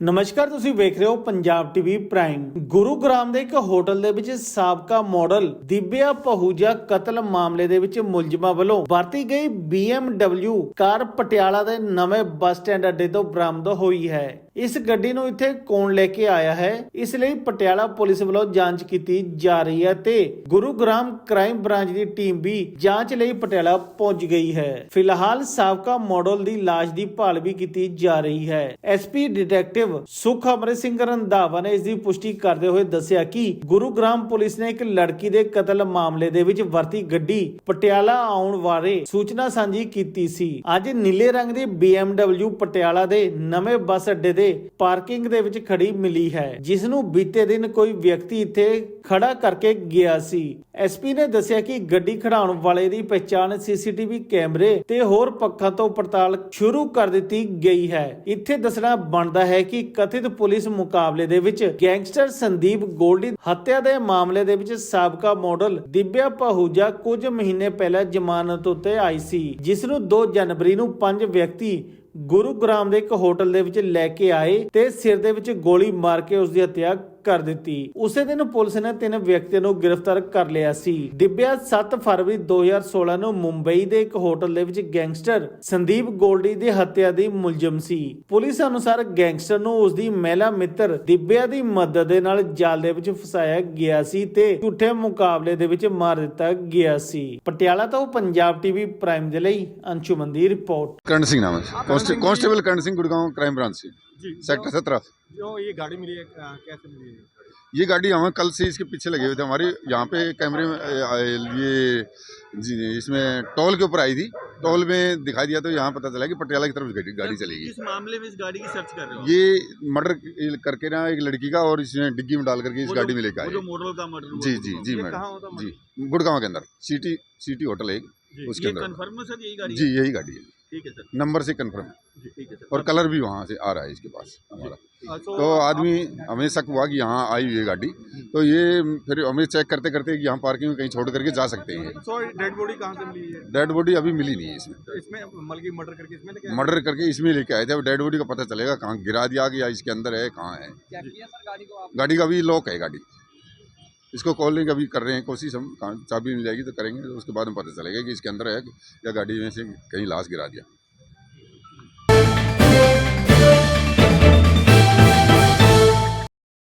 ਨਮਸਕਾਰ, ਤੁਸੀਂ ਵੇਖ ਰਹੇ ਹੋ ਪੰਜਾਬ ਟੀਵੀ ਪ੍ਰਾਈਮ। ਗੁਰੂਗ੍ਰਾਮ ਦੇ ਇੱਕ ਹੋਟਲ ਦੇ ਵਿੱਚ ਸਾਬਕਾ ਮਾਡਲ ਦਿਬਿਆ ਪਹੂਜਾ ਕਤਲ ਮਾਮਲੇ ਦੇ ਵਿੱਚ ਮੁਲਜ਼ਮਾਂ ਵੱਲੋਂ ਵਰਤੀ ਗਈ BMW ਕਾਰ ਪਟਿਆਲਾ ਦੇ ਨਵੇਂ ਬੱਸ ਸਟੈਂਡ ਅੱਡੇ ਤੋਂ ਬਰਾਮਦ ਹੋਈ ਹੈ। ਇਸ ਗੱਡੀ ਨੂੰ ਇੱਥੇ ਕੌਣ ਲੈ ਕੇ ਆਇਆ ਹੈ? ਇਸ ਲਈ ਪਟਿਆਲਾ ਪੁਲਿਸ ਵੱਲੋਂ ਜਾਂਚ ਕੀਤੀ ਜਾ ਰਹੀ ਹੈ ਤੇ ਗੁਰੂਗ੍ਰਾਮ ਕ੍ਰਾਈਮ ਬ੍ਰਾਂਚ ਦੀ ਟੀਮ ਵੀ ਜਾਂਚ ਲਈ ਪਟਿਆਲਾ ਪਹੁੰਚ ਗਈ ਹੈ। ਫਿਲਹਾਲ ਸਾਬਕਾ ਮਾਡਲ ਦੀ ਲਾਸ਼ ਦੀ ਭਾਲ ਵੀ ਕੀਤੀ ਜਾ ਰਹੀ ਹੈ। ਐਸਪੀ ਡਿਟੈਕਟਿਵ ਸੁਖ ਅਮਰਿਤ ਸਿੰਘ ਰੰਧਾਵਾ ਨੇ ਇਸ ਦੀ ਪੁਸ਼ਟੀ ਕਰਦੇ ਹੋਏ ਦੱਸਿਆ ਕਿ ਗੁਰੂਗ੍ਰਾਮ ਪੁਲਿਸ ਨੇ ਇੱਕ ਲੜਕੀ ਦੇ ਕਤਲ ਮਾਮਲੇ ਦੇ ਵਿੱਚ ਵਰਤੀ ਗੱਡੀ ਪਟਿਆਲਾ ਆਉਣ ਬਾਰੇ ਸੂਚਨਾ ਸਾਂਝੀ ਕੀਤੀ ਸੀ। ਅੱਜ ਨੀਲੇ ਰੰਗ ਦੀ BMW ਪਟਿਆਲਾ ਦੇ ਨਵੇਂ ਬੱਸ ਅੱਡੇ ਦੇ ਪਾਰਕਿੰਗ ਦੇ ਵਿੱਚ ਖੜੀ ਮਿਲੀ ਹੈ ਜਿਸ ਨੂੰ ਬੀਤੇ ਦਿਨ ਕੋਈ ਵਿਅਕਤੀ ਇੱਥੇ ਖੜਾ ਕਰਕੇ ਗਿਆ ਸੀ। ਐਸਪੀ ਨੇ ਦੱਸਿਆ ਕਿ ਗੱਡੀ ਖੜਾਉਣ ਵਾਲੇ ਦੀ ਪਛਾਣ ਸੀਸੀਟੀਵੀ ਕੈਮਰੇ ਤੇ ਹੋਰ ਪੱਖਾਂ ਤੋਂ ਪੜਤਾਲ ਸ਼ੁਰੂ ਕਰ ਦਿੱਤੀ ਗਈ ਹੈ। ਇੱਥੇ ਦੱਸਣਾ ਬਣਦਾ ਹੈ ਕਿ ਕਥਿਤ ਪੁਲਿਸ ਮੁਕਾਬਲੇ ਦੇ ਵਿੱਚ ਗੈਂਗਸਟਰ ਸੰਦੀਪ ਗੋਲਡੀ ਹੱਤਿਆ ਦੇ ਮਾਮਲੇ ਦੇ ਵਿੱਚ ਸਾਬਕਾ ਮਾਡਲ ਦਿਬਿਆ ਪਹੂਜਾ ਕੁਝ ਮਹੀਨੇ ਪਹਿਲਾਂ ਜ਼ਮਾਨਤ ਉਤੇ ਆਈ ਸੀ ਜਿਸ ਨੂੰ 2 ਜਨਵਰੀ ਨੂੰ ਪੰਜ ਵਿਅਕਤੀ ਗੁਰੂਗ੍ਰਾਮ ਦੇ ਇੱਕ ਹੋਟਲ ਦੇ ਵਿੱਚ ਲੈ ਕੇ ਆਏ ਤੇ ਸਿਰ ਦੇ ਵਿੱਚ ਗੋਲੀ ਮਾਰ ਕੇ ਉਸ ਦੀ ਹੱਤਿਆ ਕਰ ਦਿੱਤੀ। ਉਸੇ ਦਿਨ ਪੁਲਿਸ ਨੇ ਤਿੰਨ ਵਿਅਕਤੀਆਂ ਨੂੰ ਗ੍ਰਿਫਤਾਰ ਕਰ ਲਿਆ ਸੀ। ਦਿਬਿਆ 7 ਫਰਵਰੀ 2016 ਨੂੰ ਮੁੰਬਈ ਦੇ ਇੱਕ ਹੋਟਲ ਦੇ ਵਿੱਚ ਗੈਂਗਸਟਰ ਸੰਦੀਪ ਗੋਲਡੀ ਦੀ ਹੱਤਿਆ ਦੀ ਮੁਲਜ਼ਮ ਸੀ। ਪੁਲਿਸ ਅਨੁਸਾਰ ਗੈਂਗਸਟਰ ਨੂੰ ਉਸ ਦੀ ਮਹਿਲਾ ਮਿੱਤਰ ਦਿਬਿਆ ਦੀ ਮਦਦ ਦੇ ਨਾਲ ਜਾਲ ਦੇ ਵਿੱਚ ਫਸਾਇਆ ਗਿਆ ਸੀ ਤੇ ਝੂਠੇ ਮੁਕਾਬਲੇ ਦੇ ਵਿੱਚ ਮਾਰ ਦਿੱਤਾ ਗਿਆ ਸੀ। ਪਟਿਆਲਾ ਤੋਂ ਪੰਜਾਬ ਟੀਵੀ ਪ੍ਰਾਈਮ ਦੇ ਲਈ ਅੰਸ਼ੁਮਨ ਦੀ ਰਿਪੋਰਟ। ਕਰਨ ਸਿੰਘ ਨਾਮ constable Karan Singh Gurgaon crime branch ਸੀ। सेक्टर सत्रह। जो ये गाड़ी मिली है कैसे मिली है? ये गाड़ी हमें कल से इसके पीछे लगे हुए थे। हमारे यहाँ पे कैमरे में ये इसमें टोल के ऊपर आई थी। टोल में दिखाई दिया तो यहाँ पता चला कि पटियाला की तरफ़ गाड़ी गाड़ी चलेगी। किस मामले में इस गाड़ी की सर्च कर रहे हो ये मर्डर करके ना एक लड़की का और इसमें डिग्गी में डाल करके इस गाड़ी में लेकर आए मॉडल का मर्डर जी जी जी मैडम जी। गुड़गांव के अंदर। सिटी सिटी होटल है उसके अंदर। जी यही गाड़ी है। ठीक है सर। नंबर से कंफर्म जी ठीक है सर। और कलर भी वहाँ से आ रहा है इसके पास हमारा। तो आदमी हमें शक हुआ कि यहाँ आई हुई है गाड़ी। तो ये फिर हमें चेक करते करते कि यहाँ पार्किंग में कहीं छोड़ करके जा सकते हैं। डेड बॉडी कहाँ से मिली है? डेड बॉडी अभी मिली नहीं है इसमें। तो इसमें मलकी मर्डर करके इसमें लेके आए? मर्डर करके इसमें लेके आए थे। अब डेड बॉडी का पता चलेगा कहाँ गिरा दिया कि या इसके अंदर है कहाँ है। क्या किया सर गाड़ी गाड़ी का अभी लॉक है गाड़ी। इसको कॉलिंग अभी कर रहे हैं कोशिश हम कहाँ चाबी मिल जाएगी तो करेंगे तो उसके बाद में पता चलेगा कि इसके अंदर है या गाड़ी में से कहीं लाश गिरा दिया